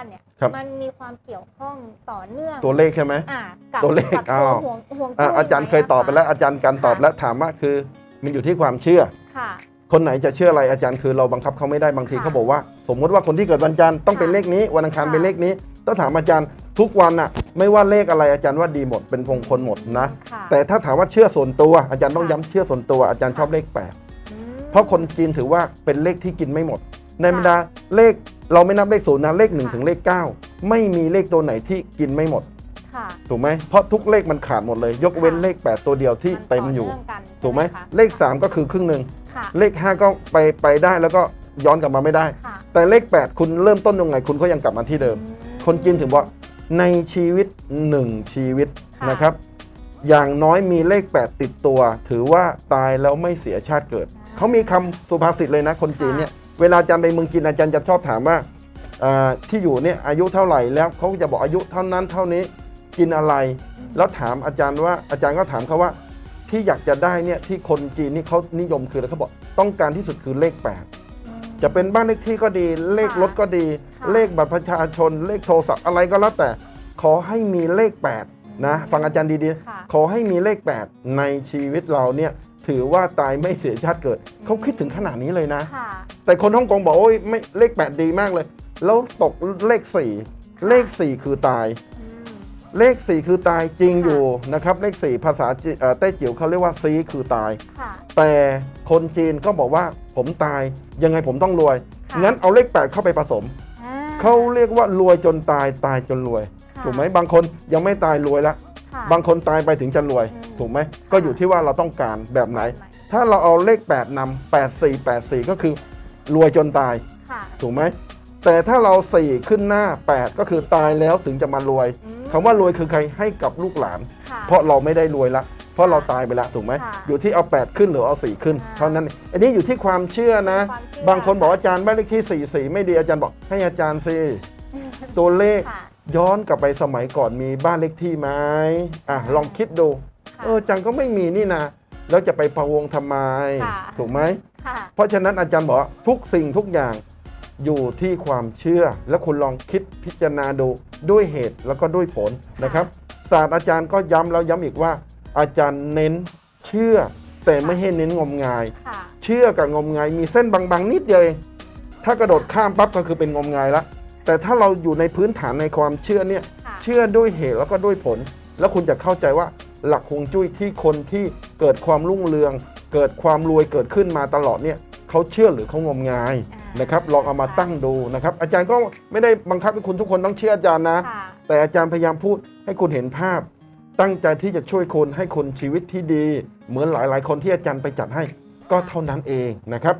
ณเนี่ยครับมันมีความเกี่ยวข้องต่อเนื่องตัวเลขใช่ไหมอ่ากับตัวเลขกับอ้าวห่วงห่วงอะจุ้อาจารย์เคยตอบไปหมะแล้วอาจารย์การตอบค่ะแล้วถามว่าคือมันอยู่ที่ความเชื่อค่ะคนไหนจะเชื่ออะไรอาจารย์คือเราบังคับเขาไม่ได้บางทีค่ะเขาบอกว่า สมมติว่าคนที่เกิดวันจันทร์ต้องเป็นค่ะเลขนี้ วันอังคารค่ะเป็นเลขนี้ต้องถามอาจารย์ทุกวันน่ะ ไม่ว่าเลขอะไรอาจารย์ว่าดีหมดเป็นพงคนหมดนะค่ะแต่ถ้าถามว่าเชื่อส่วนตัว อาจารย์ต้องค่ะย้ำเชื่อส่วนตัวอาจารย์ชอบเลขแปดอืมเพราะคนจีนถือว่าเป็นเลขที่กินไม่หมด ในค่ะบรรดาเลข เราไม่นับเลขศูนย์นะเลขหนึ่งค่ะ ถึงเลขเก้าไม่มีเลขตัวไหนที่กินไม่หมด ค่ะถูกไหมเพราะทุกเลขมันขาดหมดเลย ยกเว้นค่ะเลข 8 ตัวเดียวที่มันเต็มอยู่ต่เนื่งกันใช่ถูกไหมคะเลข 3 ก็คือครึ่งหนึ่งค่ะเลข 5 ก็ไปไปได้แล้วก็ย้อนกลับมาไม่ได้ ค่ะแต่เลข 8 คุณเริ่มต้นยังไงคุณก็ยังกลับมาที่เดิม อืม คนจีนถึงบอกในชีวิต 1 ชีวิตค่ะ นะครับ อย่างน้อยมีเลข 8 ติดตัว ถือว่าตายแล้วไม่เสียชาติเกิด เขามีคำสุภาษิตเลยนะคนจีนเนี่ย เวลาอาจารย์ไปเมืองจีนอาจารย์จะชอบถามว่าอ่าที่อยู่เนี่ยอายุเท่าไหร่แล้วเขาจะบอกอายุเท่านั้นเท่านี้กินอะไร แล้วถามอาจารย์ว่าอาจารย์ก็ถามเขาว่าที่อยากจะได้เนี่ยที่คนจีนนี่เขานิยมคืออะไรเขาบอกต้องการที่สุดคือเลข8อืมจะเป็นบ้านเลขที่ก็ดีเลขรถก็ดีค่ะเลขบัตรประชาชน เลขโทรศัพท์อะไรก็แล้วแต่ ขอให้มีเลข 8นะฟังอาจารย์ดีค่ะๆขอให้มีเลข 8 ในชีวิตเราเนี่ย ถือว่าตายไม่เสียชาติเกิด เขาคิดถึงขนาดนี้เลยนะ ค่ะ แต่คนฮ่องกงบอกโอ้ยไม่เลข 8 ดีมากเลย แล้วตกเลข 4 เลข 4 คือตาย อืม เลข 4 คือตายจริงค่ะ อยู่นะครับ เลข 4 ภาษาจีเอ่อแต้จิ๋วเขาเรียกว่าซีคือตาย ค่ะ แต่คนจีนก็บอกว่าผมตายยังไงผมต้องรวย ค่ะ งั้นเอาเลข 8 เข้าไปผสม อ่เขาเรียกว่ารวยจนตายตายจนรวย ค่ะถูกไหมบางคนยังไม่ตายรวยแล้วค่ะ บางคนตายไปถึงจะรวยอืมถูกไหมค่ะก็อยู่ที่ว่าเราต้องการแบบไหนแบบถ้าเราเอาเลข 8นำ8 4 8 4 ก็คือรวยจนตายค่ะถูกไหมแต่ถ้าเรา 4 ขึ้นหน้า 8 ก็คือตายแล้วถึงจะมารวยอืมคำว่ารวยคือใครให้กับลูกหลานค่ะเพราะเราไม่ได้รวยละเพราะเราตายไปแล้วถูกไหมค่ะอยู่ที่เอา 8 ขึ้นหรือเอา 4 ขึ้นค่ะเท่านั้นเองอันนี้อยู่ที่ความเชื่อนะความเชื่อบางคนบอกว่าอาจารย์บ้านเลขที่4 4ไม่ดีอาจารย์บอกให้อาจารย์สิตัวเลขค่ะ ย้อนกลับไปสมัยก่อนมีบ้านเลขที่ไหมอะลองคิดดูค่ะเอออาจังก็ไม่มีนี่นะแล้วจะไปพะวงทำไม ค่ะ ถูกไหม ค่ะ เพราะฉะนั้นอาจารย์บอกว่าทุกสิ่งทุกอย่างอยู่ที่ความเชื่อ แล้วคุณลองคิดพิจารณาดูด้วยเหตุแล้วก็ด้วยผลนะครับ ศาสตราจารย์ก็ย้ำแล้วย้ำอีกว่า อาจารย์เน้นเชื่อแต่ไม่ให้เน้นงมงาย ค่ะ เชื่อกับงมงายมีเส้นบางๆ นิดเดียวเองถ้ากระโดดข้ามปั๊บก็คือเป็นงมงายละ แต่ถ้าเราอยู่ในพื้นฐานในความเชื่อเนี่ยค่ะเชื่อด้วยเหตุแล้วก็ด้วยผล แล้วคุณจะเข้าใจว่าหลักฮวงจุ้ยที่คนที่เกิดความรุ่งเรือง เกิดความรวยเกิดขึ้นมาตลอดเนี่ยเขาเชื่อหรือเขางมงายอ่านนะครับลองเอามาตั้งดูนะครับอาจารย์ก็ไม่ได้บังคับให้คุณทุกคนต้องเชื่ออาจารย์นะค่ะแต่อาจารย์พยายามพูดให้คุณเห็นภาพ ตั้งใจที่จะช่วยคนให้คนชีวิตที่ดี เหมือนหลายๆ คนที่อาจารย์ไปจัดให้ก็เท่านั้นเองนะครับ